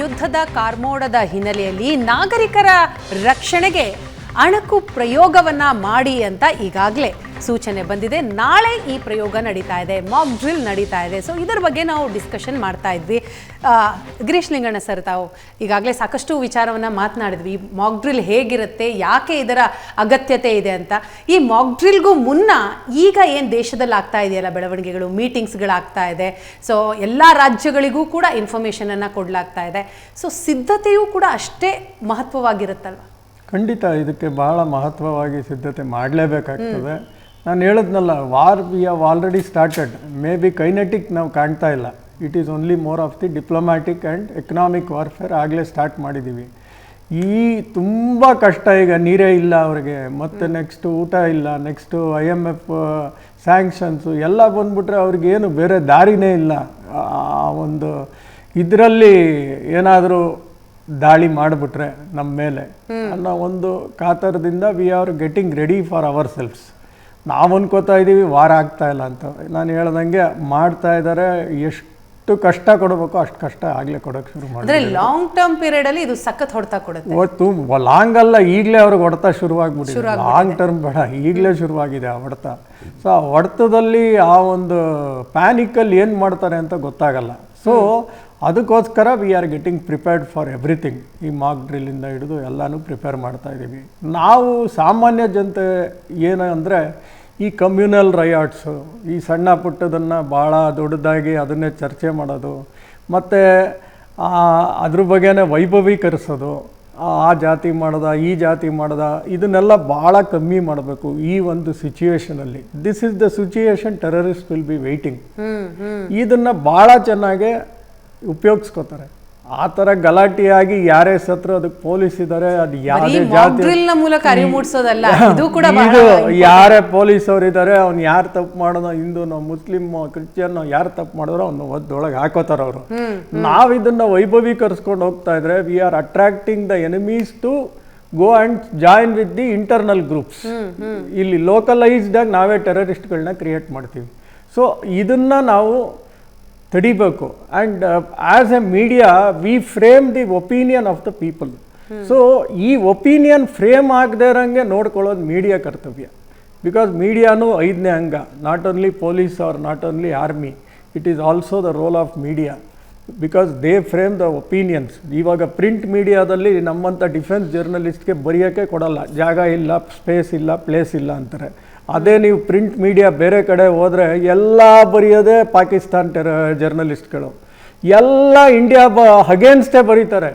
ಯುದ್ಧದ ಕಾರ್ಮೋಡದ ಹಿನ್ನೆಲೆಯಲ್ಲಿ ನಾಗರಿಕರ ರಕ್ಷಣೆಗೆ ಅಣಕು ಪ್ರಯೋಗವನ್ನ ಮಾಡಿ ಅಂತ ಈಗಾಗಲೇ. ಸೂಚನೆ ಬಂದಿದೆ. ನಾಳೆ ಈ ಪ್ರಯೋಗ ನಡೀತಾ ಇದೆ. ಮಾಕ್ ಡ್ರಿಲ್ ನಡೀತಾ ಇದೆ. ಸೊ ಇದರ ಬಗ್ಗೆ ನಾವು ಡಿಸ್ಕಷನ್ ಮಾಡ್ತಾ ಇದ್ವಿ. ಗಿರೀಶ್ ಲಿಂಗಣ್ಣ ಸರ್ ತಾವು ಈಗಾಗಲೇ ಸಾಕಷ್ಟು ವಿಚಾರವನ್ನು ಮಾತನಾಡಿದ್ವಿ. ಮಾಕ್ ಡ್ರಿಲ್ ಹೇಗಿರುತ್ತೆ? ಯಾಕೆ ಇದರ ಅಗತ್ಯತೆ ಇದೆ ಅಂತ? ಈ ಮಾಕ್ ಡ್ರಿಲ್ಗೂ ಮುನ್ನ ಈಗ ಏನು ದೇಶದಲ್ಲಿ ಆಗ್ತಾ ಇದೆಯಲ್ಲ ಬೆಳವಣಿಗೆಗಳು ಮೀಟಿಂಗ್ಸ್ಗಳಾಗ್ತಾ ಇದೆ. ಸೊ ಎಲ್ಲ ರಾಜ್ಯಗಳಿಗೂ ಕೂಡ ಇನ್ಫಾರ್ಮೇಷನನ್ನು ಕೊಡಲಾಗ್ತಾ ಇದೆ. ಸೊ ಸಿದ್ಧತೆಯೂ ಕೂಡ ಅಷ್ಟೇ ಮಹತ್ವವಾಗಿರುತ್ತಲ್ವ? ಖಂಡಿತ ಇದಕ್ಕೆ ಬಹಳ ಮಹತ್ವವಾಗಿ ಸಿದ್ಧತೆ ಮಾಡಲೇಬೇಕಾಗ್ತದೆ. ನಾನು ಹೇಳಿದ್ನಲ್ಲ war we have already started may be kinetic ನಾವು ಕಾಣ್ತಾ ಇಲ್ಲ. It is only more of the diplomatic and economic warfare ಆಗಲೇ ಸ್ಟಾರ್ಟ್ ಮಾಡಿದ್ದೀವಿ ಈ ತುಂಬ ಕಷ್ಟ ಈಗ ನೀರೇ ಇಲ್ಲ ಅವರಿಗೆ. ಮತ್ತು ನೆಕ್ಸ್ಟು ಊಟ ಇಲ್ಲ next I M F sanctions ಎಲ್ಲ ಬಂದ್ಬಿಟ್ರೆ ಅವ್ರಿಗೇನು ಬೇರೆ ದಾರಿನೇ ಇಲ್ಲ. ಆ ಒಂದು ಇದರಲ್ಲಿ ಏನಾದರೂ ದಾಳಿ ಮಾಡಿಬಿಟ್ರೆ ನಮ್ಮ ಮೇಲೆ ಅನ್ನೋ ಒಂದು ಕಾತರದಿಂದ we are getting ready for ourselves ನಾವು ಅನ್ಕೋತಾ ಇದ್ದೀವಿ ವಾರ ಆಗ್ತಾ ಇಲ್ಲ ಅಂತ. ನಾನು ಹೇಳ್ದಂಗೆ ಮಾಡ್ತಾ ಇದ್ದಾರೆ ಎಷ್ಟು ಕಷ್ಟ ಕೊಡಬೇಕು ಅಷ್ಟು ಕಷ್ಟ ಆಗಲೇ ಕೊಡೋಕೆ ಶುರು ಮಾಡಿ ಅಂದ್ರೆ ಲಾಂಗ್ ಟರ್ಮ್ ಪೀರಿಯಡ್ ಅಲ್ಲಿ ಇದು ಸಖತ್ ಹೊಡ್ತಾ ಕೊಡುತ್ತೆ. ಇವತ್ತು ಲಾಂಗ್ ಅಲ್ಲ ಈಗಲೇ ಅವ್ರಿಗೆ ಹೊಡೆತ ಶುರುವಾಗ್ಬಿಟ್ಟಿದೆ. ಲಾಂಗ್ ಟರ್ಮ್ ಬೇಡ ಈಗಲೇ ಶುರುವಾಗಿದೆ ಆ ಹೊಡೆತ. ಸೊ ಆ ಹೊಡೆತದಲ್ಲಿ ಆ ಒಂದು ಪ್ಯಾನಿಕಲ್ಲಿ ಏನು ಮಾಡ್ತಾರೆ ಅಂತ ಗೊತ್ತಾಗಲ್ಲ. ಸೊ ಅದಕ್ಕೋಸ್ಕರ we are getting prepared for everything ಈ ಮಾಕ್ ಡ್ರಿಲ್ಲಿಂದ ಹಿಡಿದು ಎಲ್ಲನೂ ಪ್ರಿಪೇರ್ ಮಾಡ್ತಾ ಇದ್ದೀವಿ ನಾವು ಸಾಮಾನ್ಯ ಜನತೆ ಏನು ಅಂದರೆ ಈ ಕಮ್ಯುನಲ್ ರಯಾಟ್ಸು ಈ ಸಣ್ಣ ಪುಟ್ಟದನ್ನು ಭಾಳ ದೊಡ್ಡದಾಗಿ ಅದನ್ನೇ ಚರ್ಚೆ ಮಾಡೋದು ಮತ್ತು ಅದ್ರ ಬಗ್ಗೆನೇ ವೈಭವೀಕರಿಸೋದು ಆ ಜಾತಿ ಮಾಡ್ದ ಈ ಜಾತಿ ಮಾಡ್ದ ಇದನ್ನೆಲ್ಲ ಭಾಳ ಕಮ್ಮಿ ಮಾಡಬೇಕು ಈ ಒಂದು ಸಿಚುವೇಶನಲ್ಲಿ this is the situation terrorist will be waiting ಇದನ್ನು ಭಾಳ ಚೆನ್ನಾಗೆ ಉಪಯೋಗಿಸ್ಕೋತಾರೆ. ಆ ತರ ಗಲಾಟೆಯಾಗಿ ಯಾರೇ ಸತ್ರ ಅದಕ್ಕೆ ಪೊಲೀಸ್ ಇದ್ದಾರೆ ಅದು ಯಾವುದೇ ಜಾತಿ ಮೂಲಕ ಅರಿವು ಮೂಡಿಸೋದಲ್ಲ ಇದು ಕೂಡ ಇದು ಯಾರೇ ಪೊಲೀಸ್ ಅವ್ರು ಇದ್ದಾರೆ ಅವ್ನು ಯಾರು ತಪ್ಪು ಮಾಡೋದು ಹಿಂದೂನೋ ಮುಸ್ಲಿಮ್ ಕ್ರಿಶ್ಚಿಯನ್ ಯಾರು ತಪ್ಪು ಮಾಡಿದ್ರು ಅವ್ನು ಒದ್ದೊಳಗೆ ಹಾಕೋತಾರ ಅವರು. ನಾವು ಇದನ್ನ ವೈಭವೀಕರಿಸ್ಕೊಂಡು ಹೋಗ್ತಾ ಇದ್ರೆ we are attracting the enemies to go and join with the internal groups ಇಲ್ಲಿ ಲೋಕಲೈಸ್ಡಾಗಿ ನಾವೇ ಟೆರರಿಸ್ಟ್ಗಳನ್ನ ಕ್ರಿಯೇಟ್ ಮಾಡ್ತೀವಿ. ಸೊ ಇದನ್ನ ನಾವು ತಡಿಬೇಕು. And as a media we frame the opinion of the people so ಈ ಒಪಿನಿಯನ್ ಫ್ರೇಮ್ ಆಗದೇ ಇರೋಂಗೆ ನೋಡ್ಕೊಳ್ಳೋದು ಮೀಡಿಯಾ ಕರ್ತವ್ಯ. ಬಿಕಾಸ್ ಮೀಡಿಯಾನೂ ಐದನೇ ಅಂಗ. Not only police or not only army it is also the role of media because they frame the opinions ಇವಾಗ print ಮೀಡಿಯಾದಲ್ಲಿ ನಮ್ಮಂಥ ಡಿಫೆನ್ಸ್ ಜರ್ನಲಿಸ್ಟ್ಗೆ ಬರೆಯೋಕ್ಕೆ ಕೊಡಲ್ಲ. ಜಾಗ ಇಲ್ಲ ಸ್ಪೇಸ್ ಇಲ್ಲ ಪ್ಲೇಸ್ ಇಲ್ಲ ಅಂತಾರೆ. ಅದೇ ನೀವು ಪ್ರಿಂಟ್ ಮೀಡಿಯಾ ಬೇರೆ ಕಡೆ ಹೋದರೆ ಎಲ್ಲ ಬರೆಯೋದೇ ಪಾಕಿಸ್ತಾನ್ ಟೆರ ಜರ್ನಲಿಸ್ಟ್ಗಳು ಎಲ್ಲ ಇಂಡಿಯಾ ಬ ಅಗೇನ್ಸ್ಟೇ ಬರೀತಾರೆ.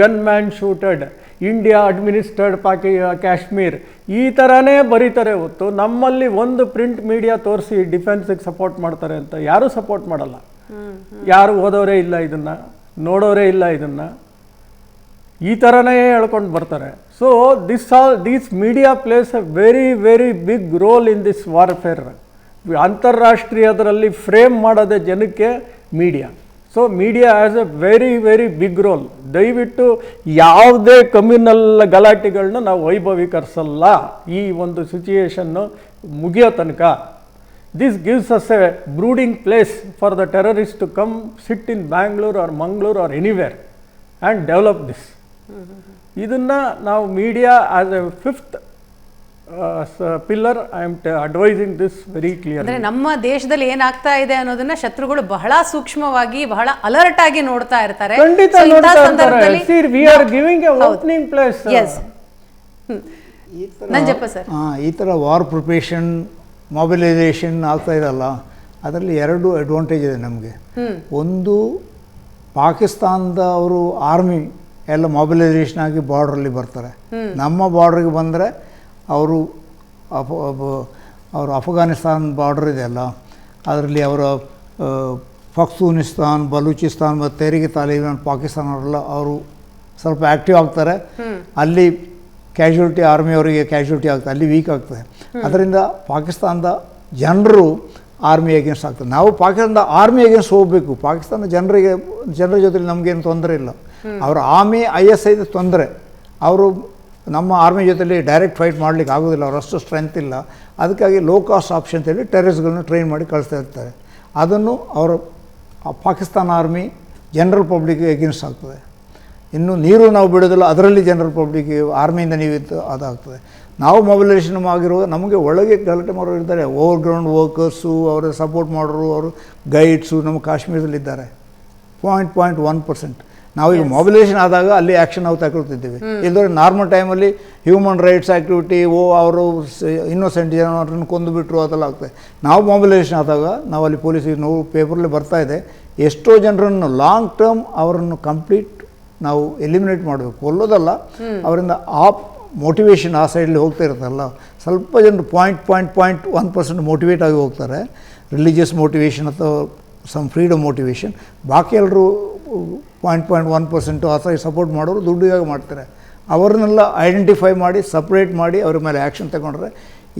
Gunman shooted India administered Paki Kashmir ಈ ಥರನೇ ಬರೀತಾರೆ ಹೊತ್ತು ನಮ್ಮಲ್ಲಿ ಒಂದು ಪ್ರಿಂಟ್ ಮೀಡಿಯಾ ತೋರಿಸಿ ಡಿಫೆನ್ಸಿಗೆ ಸಪೋರ್ಟ್ ಮಾಡ್ತಾರೆ ಅಂತ ಯಾರೂ ಸಪೋರ್ಟ್ ಮಾಡಲ್ಲ. ಯಾರು ಓದೋರೇ ಇಲ್ಲ ಇದನ್ನು ನೋಡೋರೇ ಇಲ್ಲ ಇದನ್ನು. ಈ ಥರನೇ ಹೇಳ್ಕೊಂಡು ಬರ್ತಾರೆ. So this all these media plays a very very big role in this warfare ಅಂತಾರಾಷ್ಟ್ರೀಯದರಲ್ಲಿ frame ಮಾಡೋದೇ ಜನಕ್ಕೆ media so media as a very very big role ದಯವಿಟ್ಟು ಯಾವುದೇ ಕಮ್ಯುನಲ್ ಗಲಾಟೆಗಳನ್ನ ನಾವು ವೈಭವೀಕರಿಸಲ್ಲ. ಈ ಒಂದು ಸಿಚುಯೇಷನ್ನು ಮುಗಿಯೋ ತನಕ. This gives us a brooding place for the terrorist to come sit in Bangalore or Mangalore or anywhere and develop this ಇದನ್ನು ನಾವು media as a fifth pillar I am advising this very clear ಅಂದರೆ ನಮ್ಮ ದೇಶದಲ್ಲಿ ಏನಾಗ್ತಾ ಇದೆ ಅನ್ನೋದನ್ನ ಶತ್ರುಗಳು ಬಹಳ ಸೂಕ್ಷ್ಮವಾಗಿ ಬಹಳ ಅಲರ್ಟ್ ಆಗಿ ನೋಡ್ತಾ ಇರ್ತಾರೆ. ಖಂಡಿತ ನೋಡ್ತಾ ಇರ್ತಾರೆ. See we are giving a opening place S Nanjappa sir. ಆ, ಈ ಥರ ವಾರ್ ಪ್ರಿಪರೇಷನ್ ಮೊಬಿಲೈಸೇಷನ್ ಆಗ್ತಾ ಇದಲ್ಲ ಅದರಲ್ಲಿ ಎರಡು ಅಡ್ವಾಂಟೇಜ್ ಇದೆ ನಮಗೆ. ಒಂದು ಪಾಕಿಸ್ತಾನದ ಅವರು ಆರ್ಮಿ ಎಲ್ಲ ಮೊಬಿಲೈಸೇಷನ್ ಆಗಿ ಬಾರ್ಡ್ರಲ್ಲಿ ಬರ್ತಾರೆ. ನಮ್ಮ ಬಾರ್ಡ್ರಿಗೆ ಬಂದರೆ ಅವರು ಅಫ ಅವರು ಅಫ್ಘಾನಿಸ್ತಾನ್ ಬಾರ್ಡರ್ ಇದೆಯಲ್ಲ ಅದರಲ್ಲಿ ಅವರ ಪಕ್ಸೂನಿಸ್ತಾನ್ ಬಲೂಚಿಸ್ತಾನ್ ಮತ್ತು ತೆರಿಗೆ ತಾಲಿಬಾನ್ ಪಾಕಿಸ್ತಾನ ಅವರೆಲ್ಲ ಅವರು ಸ್ವಲ್ಪ ಆ್ಯಕ್ಟಿವ್ ಆಗ್ತಾರೆ. ಅಲ್ಲಿ ಕ್ಯಾಶುಲಿಟಿ ಆರ್ಮಿಯವರಿಗೆ ಕ್ಯಾಶುಲಿಟಿ ಆಗ್ತದೆ ಅಲ್ಲಿ ವೀಕ್ ಆಗ್ತದೆ. ಅದರಿಂದ ಪಾಕಿಸ್ತಾನದ ಜನರು ಆರ್ಮಿ ಅಗೇನ್ಸ್ಟ್ ಆಗ್ತದೆ. ನಾವು ಪಾಕಿಸ್ತಾನದ ಆರ್ಮಿ ಅಗೇನ್ಸ್ಟ್ ಹೋಗಬೇಕು. ಪಾಕಿಸ್ತಾನದ ಜನರಿಗೆ ಜನರ ಜೊತೆಲಿ ನಮಗೇನು ತೊಂದರೆ ಇಲ್ಲ. ಅವರ ಆರ್ಮಿ ಐ ಎಸ್ ಐದು ತೊಂದರೆ. ಅವರು ನಮ್ಮ ಆರ್ಮಿ ಜೊತೆಲಿ ಡೈರೆಕ್ಟ್ ಫೈಟ್ ಮಾಡಲಿಕ್ಕೆ ಆಗೋದಿಲ್ಲ. ಅವರಷ್ಟು ಸ್ಟ್ರೆಂತ್ ಇಲ್ಲ. ಅದಕ್ಕಾಗಿ ಲೋ ಕಾಸ್ಟ್ ಆಪ್ಷನ್ ಅಂತೇಳಿ ಟೆರರಿಸ್ಗಳನ್ನ ಟ್ರೈನ್ ಮಾಡಿ ಕಳಿಸ್ತಾ ಇರ್ತಾರೆ. ಅದನ್ನು ಅವರು Pakistan army general public against ಆಗ್ತದೆ. ಇನ್ನು ನೀರು ನಾವು ಬಿಡೋದಿಲ್ಲ. ಅದರಲ್ಲಿ ಜನರಲ್ ಪಬ್ಲಿಕ್ ಆರ್ಮಿಯಿಂದ ನೀವು ಇದ್ದು ಅದಾಗ್ತದೆ. ನಾವು ಮೊಬಿಲೈಸೇಷನ್ ಆಗಿರುವ ನಮಗೆ ಒಳಗೆ ಗಲಾಟೆ ಮಾಡೋರು ಇರ್ತಾರೆ. ಓವರ್ ಗ್ರೌಂಡ್ ವರ್ಕರ್ಸು ಅವರ ಸಪೋರ್ಟ್ ಮಾಡೋರು ಅವರು ಗೈಡ್ಸು ನಮ್ಮ ಕಾಶ್ಮೀರದಲ್ಲಿದ್ದಾರೆ. ಪಾಯಿಂಟ್ ಪಾಯಿಂಟ್ ಒನ್ ಪರ್ಸೆಂಟ್ ನಾವೀಗ ಮೊಬಿಲೈಸೇಷನ್ ಆದಾಗ ಅಲ್ಲಿ ಆ್ಯಕ್ಷನ್ ನಾವು ತಗೊಳ್ತಿದ್ದೀವಿ ಇಲ್ಲದ್ರೆ ನಾರ್ಮಲ್ ಟೈಮಲ್ಲಿ ಹ್ಯೂಮನ್ ರೈಟ್ಸ್ ಆ್ಯಕ್ಟಿವಿಟಿ ಓ ಅವರು ಇನ್ನೋಸೆಂಟ್ ಜನರನ್ನು ಕೊಂದುಬಿಟ್ರು ಅದೆಲ್ಲ ಆಗ್ತದೆ. ನಾವು ಮೊಬಿಲೈಸೇಷನ್ ಆದಾಗ ನಾವು ಅಲ್ಲಿ ಪೊಲೀಸಿಗೆ ನೋವು ಪೇಪರಲ್ಲಿ ಬರ್ತಾ ಇದೆ. ಎಷ್ಟೋ ಜನರನ್ನು ಲಾಂಗ್ ಟರ್ಮ್ ಅವರನ್ನು ಕಂಪ್ಲೀಟ್ ನಾವು ಎಲಿಮಿನೇಟ್ ಮಾಡಬೇಕು. ಕೊಲ್ಲೋದಲ್ಲ. ಅವರಿಂದ ಆ ಮೋಟಿವೇಶನ್ ಆ ಸೈಡಲ್ಲಿ ಹೋಗ್ತಾ ಇರುತ್ತಲ್ಲ ಸ್ವಲ್ಪ ಜನರು point point point one percent motivate ಆಗಿ ಹೋಗ್ತಾರೆ. ರಿಲಿಜಿಯಸ್ ಮೋಟಿವೇಶನ್ ಅಥವಾ ಸಮ್ ಫ್ರೀಡಮ್ ಮೋಟಿವೇಶನ್ ಬಾಕಿ ಎಲ್ಲರೂ ಪಾಯಿಂಟ್ ಪಾಯಿಂಟ್ ಒನ್ ಪರ್ಸೆಂಟು ಆ ಸೈಡ್ ಸಪೋರ್ಟ್ ಮಾಡೋರು ದುಡ್ಡಿಗಾಗಿ ಮಾಡ್ತಾರೆ. ಅವರನ್ನೆಲ್ಲ ಐಡೆಂಟಿಫೈ ಮಾಡಿ ಸಪ್ರೇಟ್ ಮಾಡಿ ಅವ್ರ ಮೇಲೆ ಆ್ಯಕ್ಷನ್ ತಗೊಂಡ್ರೆ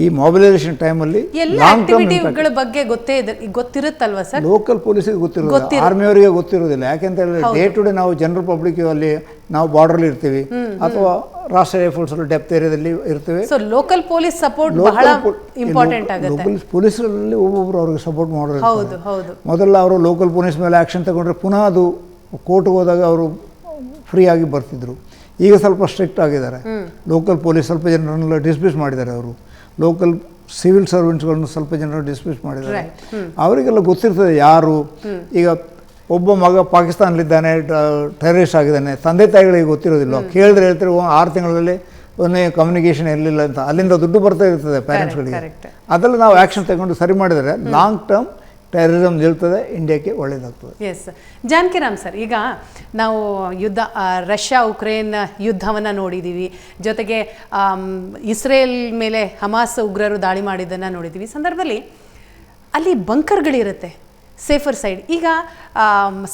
ಈ ಮೊಬಿಲೈಸೇಷನ್ ಟೈಮಲ್ಲಿ ಎಲ್ಲ ಬಗ್ಗೆ ಗೊತ್ತೇ ಇದೆ ಗೊತ್ತಿರುತ್ತಲ್ವ ಸರ್? ಲೋಕಲ್ ಪೊಲೀಸಿಗೆ ಗೊತ್ತಿರೋದು ಆರ್ಮಿಯವರಿಗೆ ಗೊತ್ತಿರೋದಿಲ್ಲ. ಯಾಕೆಂತ ಹೇಳಿದ್ರೆ ಡೇ ಟು ಡೇ ನಾವು ಜನರಲ್ ಪಬ್ಲಿಕ್ ಅಲ್ಲಿ ನಾವು ಬಾರ್ಡರ್ ಇರ್ತೀವಿ. ಅಥವಾ ರಾಷ್ಟ್ರೀಯ ರೈಫಲ್ಸ್ ಡೆಪ್ತ್ ಏರಿಯಾದಲ್ಲಿ ಇರ್ತೀವಿ. ಲೋಕಲ್ ಪೊಲೀಸ್ ಸಪೋರ್ಟ್ ಬಹಳ ಇಂಪಾರ್ಟೆಂಟ್ ಆಗುತ್ತೆ. ಲೋಕಲ್ ಪೊಲೀಸರಲ್ಲಿ ಒಬ್ಬೊಬ್ರು ಅವ್ರಿಗೆ ಸಪೋರ್ಟ್ ಮಾಡೋರು ಇರ್ತಾರೆ. ಹೌದು ಹೌದು. ಮೊದಲ ಅವರು ಲೋಕಲ್ ಪೊಲೀಸ್ ಮೇಲೆ ಆ್ಯಕ್ಷನ್ ತಗೊಂಡ್ರೆ ಪುನಃ ಅದು ಕೋರ್ಟ್ಗೆ ಹೋದಾಗ ಅವರು ಫ್ರೀ ಆಗಿ ಬರ್ತಿದ್ರು. ಈಗ ಸ್ವಲ್ಪ ಸ್ಟ್ರಿಕ್ಟ್ ಆಗಿದ್ದಾರೆ. ಲೋಕಲ್ ಪೊಲೀಸ್ ಸ್ವಲ್ಪ ಜನರನ್ನೆಲ್ಲ ಡಿಸ್ಮಿಸ್ ಮಾಡಿದ್ದಾರೆ ಅವರು. ಲೋಕಲ್ ಸಿವಿಲ್ ಸರ್ವೆಂಟ್ಸ್ಗಳನ್ನು ಸ್ವಲ್ಪ ಜನರು ಡಿಸ್ಮಿಸ್ ಮಾಡಿದ್ದಾರೆ. ಅವರಿಗೆಲ್ಲ ಗೊತ್ತಿರ್ತದೆ ಯಾರು. ಈಗ ಒಬ್ಬ ಮಗ ಪಾಕಿಸ್ತಾನಲ್ಲಿದ್ದಾನೆ ಟೆರರಿಸ್ಟ್ ಆಗಿದ್ದಾನೆ. ತಂದೆ ತಾಯಿಗಳಿಗೆ ಗೊತ್ತಿರೋದಿಲ್ಲ. ಕೇಳಿದ್ರೆ ಹೇಳ್ತಾರೆ "ಓ, ಆರು ತಿಂಗಳಲ್ಲಿ ಒಂದೇ ಕಮ್ಯುನಿಕೇಷನ್ ಇರಲಿಲ್ಲ ಅಂತ. ಅಲ್ಲಿಂದ ದುಡ್ಡು ಬರ್ತಾ ಇರ್ತದೆ ಪೇರೆಂಟ್ಸ್ಗಳಿಗೆ ಅದರಲ್ಲಿ ಅದೆಲ್ಲ ನಾವು ಆ್ಯಕ್ಷನ್ ತಗೊಂಡು ಸರಿ ಮಾಡಿದರೆ ಲಾಂಗ್ ಟರ್ಮ್ ಟೆರರಿಸಮ್ ನಿಲ್ತದೆ ಇಂಡಿಯಾಕ್ಕೆ ಒಳ್ಳೆಯದಾಗ್ತದೆ ಎಸ್ ಜಾನಕಿರಾಮ್ ಸರ್ ಈಗ ನಾವು ಯುದ್ಧ ರಷ್ಯಾ ಉಕ್ರೇನ್ ಯುದ್ಧವನ್ನು ನೋಡಿದ್ದೀವಿ ಜೊತೆಗೆ ಇಸ್ರೇಲ್ ಮೇಲೆ ಹಮಾಸ್ ಉಗ್ರರು ದಾಳಿ ಮಾಡಿದ್ದನ್ನು ನೋಡಿದ್ದೀವಿ ಸಂದರ್ಭದಲ್ಲಿ ಅಲ್ಲಿ ಬಂಕರ್ಗಳಿರುತ್ತೆ ಸೇಫರ್ ಸೈಡ್ ಈಗ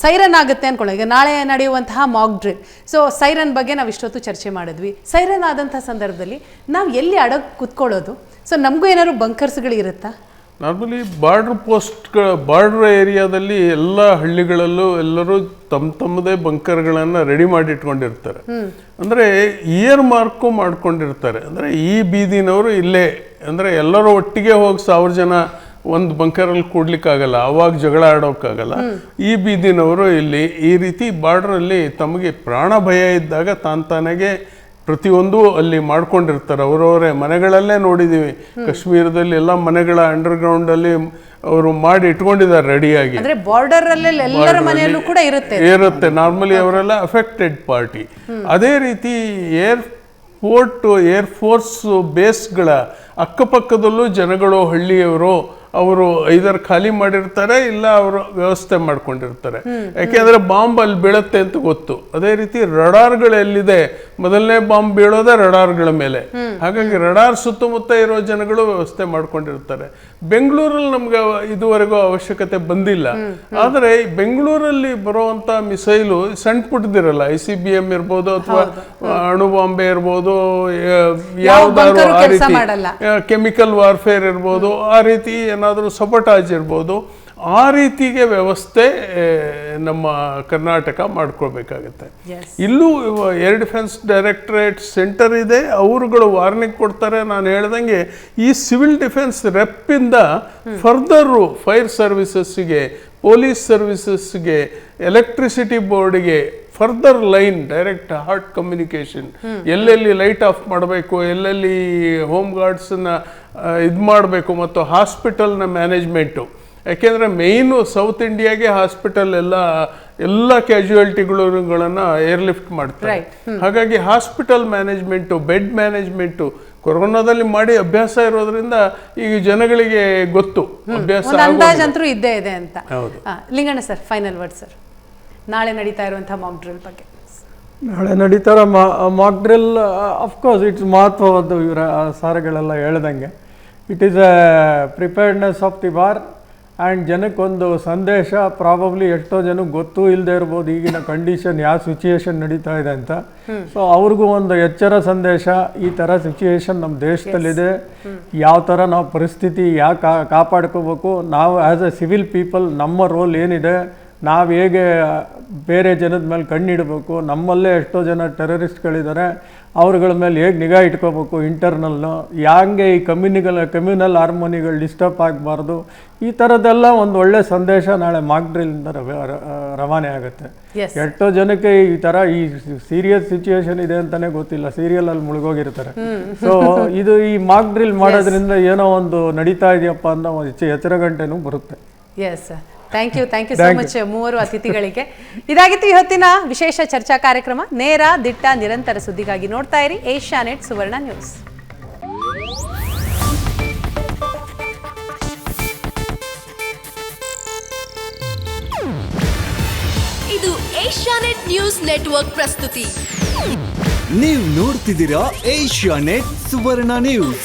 ಸೈರನ್ ಆಗುತ್ತೆ ಅಂದ್ಕೊಳ್ಳೋ ಈಗ ನಾಳೆ ನಡೆಯುವಂತಹ ಮಾಕ್ ಡ್ರಿಲ್ ಸೊ ಸೈರನ್ ಬಗ್ಗೆ ನಾವು ಇಷ್ಟೊತ್ತು ಚರ್ಚೆ ಮಾಡಿದ್ವಿ. ಸೈರನ್ ಆದಂಥ ಸಂದರ್ಭದಲ್ಲಿ ನಾವು ಎಲ್ಲಿ ಅಡಗ್ ಕುತ್ಕೊಳ್ಳೋದು? ಸೊ ನಮಗೂ ಏನಾದ್ರು ಬಂಕರ್ಸ್ಗಳು ಇರುತ್ತಾ? ನಾರ್ಮಲಿ ಬಾರ್ಡ್ರ್ ಪೋಸ್ಟ್ ಬಾರ್ಡ್ರ್ ಏರಿಯಾದಲ್ಲಿ ಎಲ್ಲ ಹಳ್ಳಿಗಳಲ್ಲೂ ಎಲ್ಲರೂ ತಮ್ಮ ತಮ್ಮದೇ ಬಂಕರ್ಗಳನ್ನು ರೆಡಿ ಮಾಡಿ ಇಟ್ಕೊಂಡಿರ್ತಾರೆ ಅಂದರೆ ಇಯರ್ ಮಾರ್ಕು ಮಾಡ್ಕೊಂಡಿರ್ತಾರೆ. ಅಂದರೆ ಈ ಬೀದಿನವರು ಇಲ್ಲೇ. ಅಂದರೆ ಎಲ್ಲರೂ ಒಟ್ಟಿಗೆ ಹೋಗಿ ಸಾವಿರ ಜನ ಒಂದು ಬಂಕರಲ್ಲಿ ಕೂಡ್ಲಿಕ್ಕಾಗಲ್ಲ ಅವಾಗ ಜಗಳ ಆಡೋಕ್ಕಾಗಲ್ಲ. ಈ ಬೀದಿನವರು ಇಲ್ಲಿ ಈ ರೀತಿ ಬಾರ್ಡ್ರಲ್ಲಿ ತಮಗೆ ಪ್ರಾಣ ಭಯ ಇದ್ದಾಗ ತಾನು ತಾನಾಗೆ ಪ್ರತಿಯೊಂದು ಅಲ್ಲಿ ಮಾಡ್ಕೊಂಡಿರ್ತಾರೆ. ಅವರವರೇ ಮನೆಗಳಲ್ಲೇ ನೋಡಿದ್ದೀವಿ ಕಾಶ್ಮೀರದಲ್ಲಿ ಎಲ್ಲ ಮನೆಗಳ ಅಂಡರ್ಗ್ರೌಂಡ್ ಅಲ್ಲಿ ಅವರು ಮಾಡಿ ಇಟ್ಕೊಂಡಿದ್ದಾರೆ ರೆಡಿಯಾಗಿ ಬಾರ್ಡರ್ ಕೂಡ ಇರುತ್ತೆ. ಇರುತ್ತೆ. ನಾರ್ಮಲಿ ಅವರೆಲ್ಲ ಅಫೆಕ್ಟೆಡ್ ಪಾರ್ಟಿ ಅದೇ ರೀತಿ ಏರ್ ಪೋರ್ಟ್ ಏರ್ ಫೋರ್ಸ್ ಬೇಸ್ಗಳ ಅಕ್ಕಪಕ್ಕದಲ್ಲೂ ಜನಗಳು ಹಳ್ಳಿಯವರು ಅವರು ಐದರ್ ಖಾಲಿ ಮಾಡಿರ್ತಾರೆ ಇಲ್ಲ ಅವರು ವ್ಯವಸ್ಥೆ ಮಾಡ್ಕೊಂಡಿರ್ತಾರೆ. ಯಾಕೆಂದ್ರೆ ಬಾಂಬ್ ಅಲ್ಲಿ ಬೀಳುತ್ತೆ ಅಂತ ಗೊತ್ತು. ಅದೇ ರೀತಿ ರಡಾರ್ಗಳು ಎಲ್ಲಿದೆ? ಮೊದಲನೇ ಬಾಂಬ್ ಬೀಳೋದೇ ರಡಾರ್ಗಳ ಮೇಲೆ. ಹಾಗಾಗಿ ರಡಾರ್ ಸುತ್ತಮುತ್ತ ಇರೋ ಜನಗಳು ವ್ಯವಸ್ಥೆ ಮಾಡ್ಕೊಂಡಿರ್ತಾರೆ. ಬೆಂಗಳೂರಲ್ಲಿ ನಮ್ಗೆ ಇದುವರೆಗೂ ಅವಶ್ಯಕತೆ ಬಂದಿಲ್ಲ. ಆದರೆ ಬೆಂಗಳೂರಲ್ಲಿ ಬರುವಂತ ಮಿಸೈಲು ಸಣ್ಣ ಪುಟ್ಟದಿರಲ್ಲ ಐ ಸಿ ಬಿ ಎಂ ಇರ್ಬೋದು ಅಥವಾ ಅಣು ಬಾಂಬೆ ಇರ್ಬೋದು ಯಾವ್ದಾದ್ರು ಆ ರೀತಿ. ಕೆಮಿಕಲ್ ವಾರ್ಫೇರ್ ಇರ್ಬೋದು ಆ ರೀತಿ ಏನಾದರೂ ಸಪೋಟಾಜ್ ಇರ್ಬೋದು ಆ ರೀತಿಗೆ ವ್ಯವಸ್ಥೆ ನಮ್ಮ ಕರ್ನಾಟಕ ಮಾಡ್ಕೊಳ್ಬೇಕಾಗತ್ತೆ. ಇಲ್ಲೂ ಏರ್ ಡಿಫೆನ್ಸ್ ಡೈರೆಕ್ಟರೇಟ್ ಸೆಂಟರ್ ಇದೆ ಅವರುಗಳು ವಾರ್ನಿಂಗ್ ಕೊಡ್ತಾರೆ. ನಾನು ಹೇಳ್ದಂಗೆ ಈ ಸಿವಿಲ್ ಡಿಫೆನ್ಸ್ ರೆಪ್ಪಿಂದ ಫರ್ದರು ಫೈರ್ ಸರ್ವಿಸಸ್ಗೆ ಪೊಲೀಸ್ ಸರ್ವಿಸಸ್ಗೆ electricity ಬೋರ್ಡ್ಗೆ further line direct heart communication ಎಲ್ಲೆಲ್ಲಿ ಲೈಟ್ ಆಫ್ ಮಾಡಬೇಕು ಎಲ್ಲೆಲ್ಲಿ ಹೋಮ್ ಗಾರ್ಡ್ಸನ್ನ ಇದು ಮಾಡಬೇಕು ಮತ್ತು ಹಾಸ್ಪಿಟಲ್ನ ಮ್ಯಾನೇಜ್ಮೆಂಟು. ಯಾಕೆಂದರೆ ಮೇಯ್ನು ಸೌತ್ ಇಂಡಿಯಾಗೆ ಹಾಸ್ಪಿಟಲ್ ಎಲ್ಲ ಎಲ್ಲ ಕ್ಯಾಶುಯಾಲಿಟಿಗಳನ್ನು ಏರ್ಲಿಫ್ಟ್ ಮಾಡ್ತಾರೆ. ಹಾಗಾಗಿ ಹಾಸ್ಪಿಟಲ್ ಮ್ಯಾನೇಜ್ಮೆಂಟು ಬೆಡ್ ಮ್ಯಾನೇಜ್ಮೆಂಟು ಕೊರೋನಾದಲ್ಲಿ ಮಾಡಿ ಅಭ್ಯಾಸ ಇರೋದ್ರಿಂದ ಈಗ ಜನಗಳಿಗೆ ಗೊತ್ತು ಅಭ್ಯಾಸ ಅಂತೂ ಇದ್ದೇ ಇದೆ ಅಂತ. ಹೌದು. Linganna sir final word sir ನಾಳೆ ನಡೀತಾ ಇರುವಂತಹ ಮಾಕ್ ಡ್ರಿಲ್ ಬಗ್ಗೆ. ನಾಳೆ ನಡೀತಾರ mock drill of course it's ಮಹತ್ವವಾದ ಇವರ ಸಾರಗಳೆಲ್ಲ ಹೇಳ್ದಂಗೆ. It is a preparedness of the war and ಜನಕ್ಕೊಂದು ಸಂದೇಶ ಪ್ರಾಬಬ್ಲಿ ಎಷ್ಟೋ ಜನಕ್ಕೆ ಗೊತ್ತೂ ಇಲ್ಲದೆ ಇರ್ಬೋದು ಈಗಿನ ಕಂಡೀಷನ್ ಯಾವ ಸಿಚುಯೇಷನ್ ನಡೀತಾ ಇದೆ ಅಂತ ಸೊ ಅವ್ರಿಗೂ ಒಂದು ಎಚ್ಚರ ಸಂದೇಶ ಈ ಥರ ಸಿಚುಯೇಷನ್ ನಮ್ಮ ದೇಶದಲ್ಲಿದೆ ಯಾವ ಥರ ನಾವು ಪರಿಸ್ಥಿತಿ ಯಾಕೆ ಕಾಪಾಡ್ಕೋಬೇಕು ನಾವು ಆ್ಯಸ್ ಎ ಸಿವಿಲ್ ಪೀಪಲ್ ನಮ್ಮ ರೋಲ್ ಏನಿದೆ ನಾವು ಹೇಗೆ ಬೇರೆ ಜನದ ಮೇಲೆ ಕಣ್ಣಿಡಬೇಕು ನಮ್ಮಲ್ಲೇ ಎಷ್ಟೋ ಜನ ಟೆರರಿಸ್ಟ್ಗಳಿದ್ದಾರೆ ಅವ್ರುಗಳ ಮೇಲೆ ಹೇಗೆ ನಿಗಾ ಇಟ್ಕೋಬೇಕು ಇಂಟರ್ನಲ್ಲು ಹ್ಯಾಂಗೆ ಈ ಕಮ್ಯುನಿಗಳ ಕಮ್ಯುನಲ್ ಹಾರ್ಮೋನಿಗಳು ಡಿಸ್ಟರ್ಬ್ ಆಗಬಾರ್ದು? ಈ ಥರದ್ದೆಲ್ಲ ಒಂದು ಒಳ್ಳೆ ಸಂದೇಶ ನಾಳೆ ಮಾಗ್ಡ್ರಿಲಿಂದ ರವಾನೆ ಆಗುತ್ತೆ. ಎಷ್ಟೋ ಜನಕ್ಕೆ ಈ ಥರ ಈ ಸೀರಿಯಸ್ ಸಿಚುಯೇಷನ್ ಇದೆ ಅಂತಲೇ ಗೊತ್ತಿಲ್ಲ. ಸೀರಿಯಲಲ್ಲಿ ಮುಳುಗೋಗಿರ್ತಾರೆ. ಸೊ ಇದು ಈ ಮಾಕ್ ಡ್ರಿಲ್ ಮಾಡೋದ್ರಿಂದ ಏನೋ ಒಂದು ನಡೀತಾ ಇದೆಯಪ್ಪ ಅನ್ನೋ ಒಂದು ಹೆಚ್ಚು ಎಚ್ಚರ ಗಂಟೆನೂ ಬರುತ್ತೆ. Yes thank you thank you so much ಮೂವರು ಅತಿಥಿಗಳಿಗೆ. ಇದಾಗಿತ್ತು ಇವತ್ತಿನ ವಿಶೇಷ ಚರ್ಚಾ ಕಾರ್ಯಕ್ರಮ. ನೇರ ದಿಟ್ಟ ನಿರಂತರ ಸುದ್ದಿಗಾಗಿ ನೋಡ್ತಾ ಇರಿ ಏಷ್ಯಾ ನೆಟ್ ಸುವರ್ಣ ನ್ಯೂಸ್. ಇದು ಏಷ್ಯಾನೆಟ್ ನ್ಯೂಸ್ ನೆಟ್ವರ್ಕ್ ಪ್ರಸ್ತುತಿ. ನೀವು ನೋಡ್ತಿದ್ದೀರಾ ಏಷ್ಯಾ ನೆಟ್ ಸುವರ್ಣ ನ್ಯೂಸ್.